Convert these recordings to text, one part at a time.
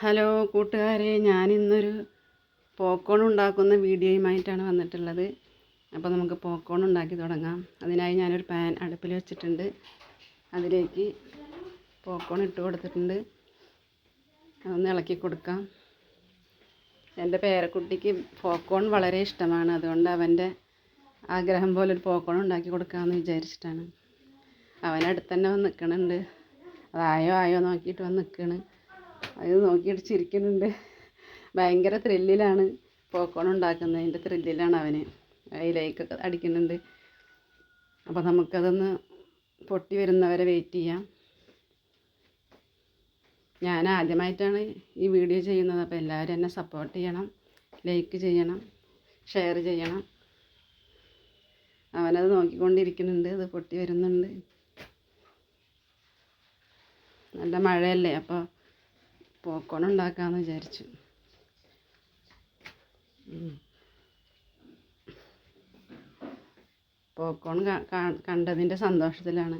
Hello കൂട്ടുകാരെ ഞാനിന്നൊരു പോക്കോൺ ഉണ്ടാക്കുന്ന വീഡിയോയുമായിട്ടാണ് വന്നിട്ടുള്ളത്. അപ്പോൾ നമുക്ക് പോക്കോൺ ഉണ്ടാക്കി തുടങ്ങാം. അതിനായി ഞാനൊരു പാൻ അടുപ്പിൽ വെച്ചിട്ടുണ്ട്. അതിലേക്ക് പോക്കോൺ ഇട്ട് കൊടുത്തിട്ടുണ്ട്. അതൊന്ന് ഇളക്കി കൊടുക്കാം. എന്റെ പേരക്കുട്ടിക്ക് പോക്കോൺ വളരെ ഇഷ്ടമാണ്. അതുകൊണ്ട് അവന്റെ ആഗ്രഹം പോലെ ഒരു പോക്കോൺ ഉണ്ടാക്കി കൊടുക്കാമെന്ന് വിചാരിച്ചിട്ടാണ്. അവനടുത്ത് തന്നെ വന്ന് നിൽക്കണുണ്ട്. അതായോ ആയോ നോക്കിയിട്ട് വന്ന് നിൽക്കണ്. അത് നോക്കിയിട്ട് ചിരിക്കുന്നുണ്ട്. ഭയങ്കര ത്രില്ലിലാണ് പോക്കോൺ ഉണ്ടാക്കുന്നതിന്റെ ത്രില്ലിലാണ് അവന്. അതിലേക്കൊക്കെ അടിക്കുന്നുണ്ട്. അപ്പോൾ നമുക്കതൊന്ന് പൊട്ടി വരുന്നവരെ വെയിറ്റ് ചെയ്യാം. ഞാൻ ആദ്യമായിട്ടാണ് ഈ വീഡിയോ ചെയ്യുന്നത്. അപ്പോൾ എല്ലാവരും എന്നെ സപ്പോർട്ട് ചെയ്യണം. ലൈക്ക് ചെയ്യണം. ഷെയർ ചെയ്യണം. അവനത് നോക്കിക്കൊണ്ടിരിക്കുന്നുണ്ട്. അത് പൊട്ടി വരുന്നുണ്ട്. നല്ല മഴയല്ലേ? അപ്പോൾ പോക്കോൺ ഉണ്ടാക്കാമെന്ന് വിചാരിച്ചു. പോക്കോൺ കണ്ടതിന്റെ സന്തോഷത്തിലാണ്.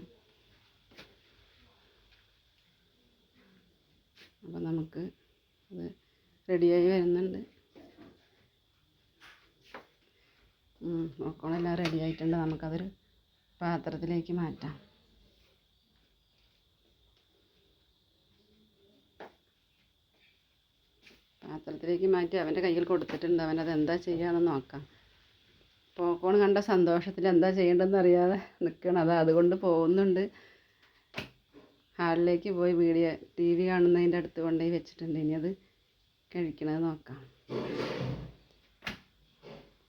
അപ്പോൾ നമുക്ക് അത് റെഡിയായി വരുന്നുണ്ട്. പോക്കോണെല്ലാം റെഡി ആയിട്ടുണ്ട്. നമുക്കതൊരു പാത്രത്തിലേക്ക് മാറ്റാം. പാത്രത്തിലേക്ക് മാറ്റി അവന്റെ കയ്യിൽ കൊടുത്തിട്ടുണ്ട്. അവനത് എന്താ ചെയ്യാന്ന് നോക്കാം. പോക്കോൺ കണ്ട സന്തോഷത്തിൽ എന്താ ചെയ്യേണ്ടതെന്ന് അറിയാതെ നിൽക്കണം അത് അതുകൊണ്ട് പോകുന്നുണ്ട്. ഹാളിലേക്ക് പോയി വീഡിയോ ടി വി കാണുന്നതിന്റെ അടുത്ത് കൊണ്ടുപോയി വെച്ചിട്ടുണ്ട്. ഇനി അത് കഴിക്കണത് നോക്കാം.